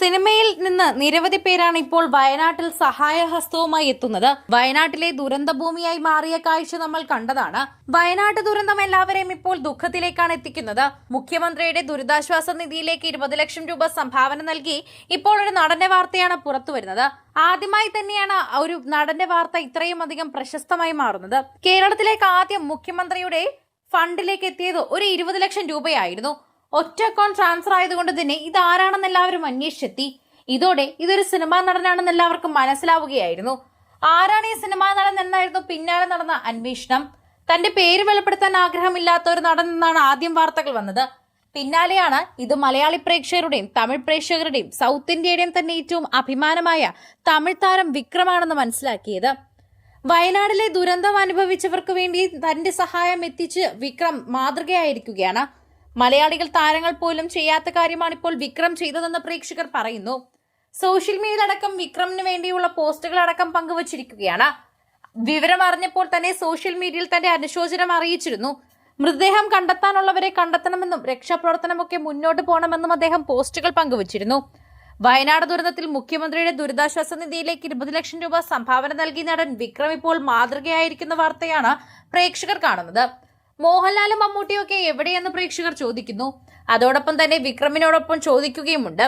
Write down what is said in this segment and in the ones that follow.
സിനിമയിൽ നിന്ന് നിരവധി പേരാണ് ഇപ്പോൾ വയനാട്ടിൽ സഹായഹസ്തവുമായി എത്തുന്നത്. വയനാട്ടിലെ ദുരന്തഭൂമിയായി മാറിയ കാഴ്ച നമ്മൾ കണ്ടതാണ്. വയനാട് ദുരന്തം എല്ലാവരെയും ഇപ്പോൾ ദുഃഖത്തിലേക്കാണ് എത്തിക്കുന്നത്. മുഖ്യമന്ത്രിയുടെ ദുരിതാശ്വാസ നിധിയിലേക്ക് ഇരുപത് ലക്ഷം രൂപ സംഭാവന നൽകി ഇപ്പോൾ ഒരു നടന്റെ വാർത്തയാണ് പുറത്തു വരുന്നത്. ആദ്യമായി തന്നെയാണ് ഒരു നടന്റെ വാർത്ത ഇത്രയും അധികം പ്രശസ്തമായി മാറുന്നത്. കേരളത്തിലേക്ക് ആദ്യം മുഖ്യമന്ത്രിയുടെ ഫണ്ടിലേക്ക് എത്തിയത് ഒരു ഇരുപത് ലക്ഷം രൂപയായിരുന്നു. ഒറ്റ അക്കൗണ്ട് ട്രാൻസ്ഫർ ആയതുകൊണ്ട് തന്നെ ഇതാരാണെന്ന് എല്ലാവരും അന്വേഷിച്ചെത്തി. ഇതോടെ ഇതൊരു സിനിമാ നടനാണെന്ന് എല്ലാവർക്കും മനസ്സിലാവുകയായിരുന്നു. ആരാണ് ഈ സിനിമാ നടൻ എന്നായിരുന്നു പിന്നാലെ നടന്ന അന്വേഷണം. തന്റെ പേര് വെളിപ്പെടുത്താൻ ആഗ്രഹമില്ലാത്ത ഒരു നടൻ എന്നാണ് ആദ്യം വാർത്തകൾ വന്നത്. പിന്നാലെയാണ് ഇത് മലയാളി പ്രേക്ഷകരുടെയും തമിഴ് പ്രേക്ഷകരുടെയും സൗത്ത് ഇന്ത്യയുടെയും തന്നെ ഏറ്റവും അഭിമാനമായ തമിഴ് താരം വിക്രമാണെന്ന് മനസ്സിലാക്കിയത്. വയനാടിലെ ദുരന്തം അനുഭവിച്ചവർക്ക് വേണ്ടി തന്റെ സഹായം എത്തിച്ച് വിക്രം മാതൃകയായിരിക്കുകയാണ്. മലയാളികൾ താരങ്ങൾ പോലും ചെയ്യാത്ത കാര്യമാണ് ഇപ്പോൾ വിക്രം ചെയ്തതെന്ന് പ്രേക്ഷകർ പറയുന്നു. സോഷ്യൽ മീഡിയ അടക്കം വിക്രമിന് വേണ്ടിയുള്ള പോസ്റ്റുകൾ അടക്കം പങ്കുവച്ചിരിക്കുകയാണ്. വിവരം അറിഞ്ഞപ്പോൾ തന്നെ സോഷ്യൽ മീഡിയയിൽ തന്റെ അനുശോചനം അറിയിച്ചിരുന്നു. മൃതദേഹം കണ്ടെത്താനുള്ളവരെ കണ്ടെത്തണമെന്നും രക്ഷാപ്രവർത്തനമൊക്കെ മുന്നോട്ട് പോകണമെന്നും അദ്ദേഹം പോസ്റ്റുകൾ പങ്കുവച്ചിരുന്നു. വയനാട് ദുരന്തത്തിൽ മുഖ്യമന്ത്രിയുടെ ദുരിതാശ്വാസ നിധിയിലേക്ക് ഇരുപത് ലക്ഷം രൂപ സംഭാവന നൽകി നടൻ വിക്രം ഇപ്പോൾ മാതൃകയായിരിക്കുന്ന വാർത്തയാണ് പ്രേക്ഷകർ കാണുന്നത്. മോഹൻലാലും മമ്മൂട്ടിയും ഒക്കെ എവിടെയെന്ന് പ്രേക്ഷകർ ചോദിക്കുന്നു. അതോടൊപ്പം തന്നെ വിക്രമിനോടൊപ്പം ചോദിക്കുകയുമുണ്ട്.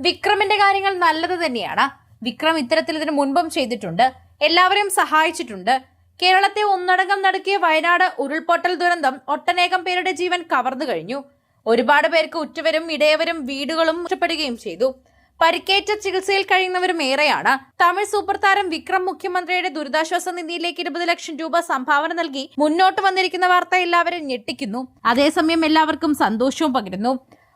വിക്രമിന്റെ കാര്യങ്ങൾ നല്ലത് തന്നെയാണ്. വിക്രം ഇത്തരത്തിൽ ഇതിനു മുൻപും ചെയ്തിട്ടുണ്ട്. എല്ലാവരെയും സഹായിച്ചിട്ടുണ്ട്. കേരളത്തെ ഒന്നടങ്കം നടക്കിയ വയനാട് ഉരുൾപൊട്ടൽ ദുരന്തം ഒട്ടനേകം പേരുടെ ജീവൻ കവർന്നു കഴിഞ്ഞു. ഒരുപാട് പേർക്ക് ഉറ്റവരും ഇടയവരും വീടുകളും നഷ്ടപ്പെടുകയും ചെയ്തു. പരിക്കേറ്റ ചികിത്സയിൽ കഴിയുന്നവരും ഏറെയാണ്. തമിഴ് സൂപ്പർ താരം വിക്രം മുഖ്യമന്ത്രിയുടെ ദുരിതാശ്വാസ നിധിയിലേക്ക് ഇരുപത് ലക്ഷം രൂപ സംഭാവന നൽകി മുന്നോട്ട് വന്നിരിക്കുന്ന വാർത്ത എല്ലാവരും ഞെട്ടിക്കുന്നു. അതേസമയം എല്ലാവർക്കും സന്തോഷവും പകരുന്നു.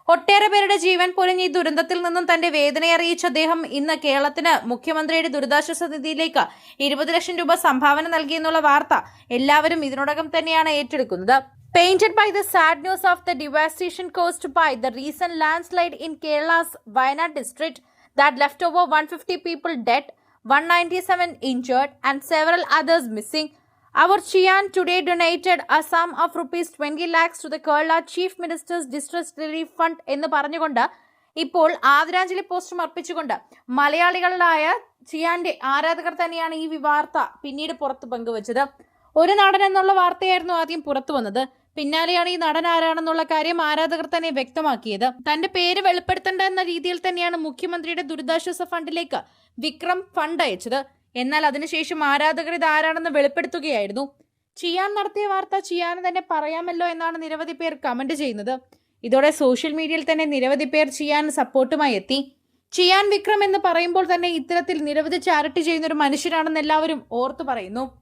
ഒട്ടേറെ പേരുടെ ജീവൻ പോലും ഈ ദുരന്തത്തിൽ നിന്നും തന്റെ വേദന അറിയിച്ച അദ്ദേഹം ഇന്ന് കേരളത്തിന് മുഖ്യമന്ത്രിയുടെ ദുരിതാശ്വാസ നിധിയിലേക്ക് ഇരുപത് ലക്ഷം രൂപ സംഭാവന നൽകിയെന്നുള്ള വാർത്ത എല്ലാവരും ഇതിനോടകം തന്നെയാണ് ഏറ്റെടുക്കുന്നത്. Painted by the sad news of the devastation caused by the recent landslide in Kerala's Wayanad district that left over 150 people dead, 197 injured, and several others missing, our Chian today donated a sum of rupees 20 lakhs to the Kerala Chief Minister's Distress Relief Fund എന്ന് പറഞ്ഞുകൊണ്ട് ഇപ്പോൾ ആദരാഞ്ജലി പോസ്റ്റും അർപ്പിച്ചുകൊണ്ട് മലയാളികളായ ചിയാന്റെ ആരാധകർ തന്നെയാണ് ഈ വാർത്ത പിന്നീട് പുറത്ത് പങ്കുവച്ചത് ഒരു നടൻ എന്നുള്ള വാർത്തയായിരുന്നു ആദ്യം പുറത്തു വന്നത് പിന്നാലെയാണ് ഈ നടൻ ആരാണെന്നുള്ള കാര്യം ആരാധകർ തന്നെ വ്യക്തമാക്കിയത്. തന്റെ പേര് വെളിപ്പെടുത്തേണ്ട എന്ന രീതിയിൽ തന്നെയാണ് മുഖ്യമന്ത്രിയുടെ ദുരിതാശ്വാസ ഫണ്ടിലേക്ക് വിക്രം ഫണ്ട് അയച്ചത്. എന്നാൽ അതിനുശേഷം ആരാധകർ ഇത് ആരാണെന്ന് വെളിപ്പെടുത്തുകയായിരുന്നു. ചിയാൻ നടത്തിയ വാർത്ത ചിയാൻ തന്നെ പറയാമല്ലോ എന്നാണ് നിരവധി പേർ കമന്റ് ചെയ്യുന്നത്. ഇതോടെ സോഷ്യൽ മീഡിയയിൽ തന്നെ നിരവധി പേർ ചിയാൻ സപ്പോർട്ടുമായി എത്തി. ചിയാൻ വിക്രം എന്ന് പറയുമ്പോൾ തന്നെ ഇത്തരത്തിൽ നിരവധി ചാരിറ്റി ചെയ്യുന്ന ഒരു മനുഷ്യനാണെന്ന് എല്ലാവരും ഓർത്തു പറയുന്നു.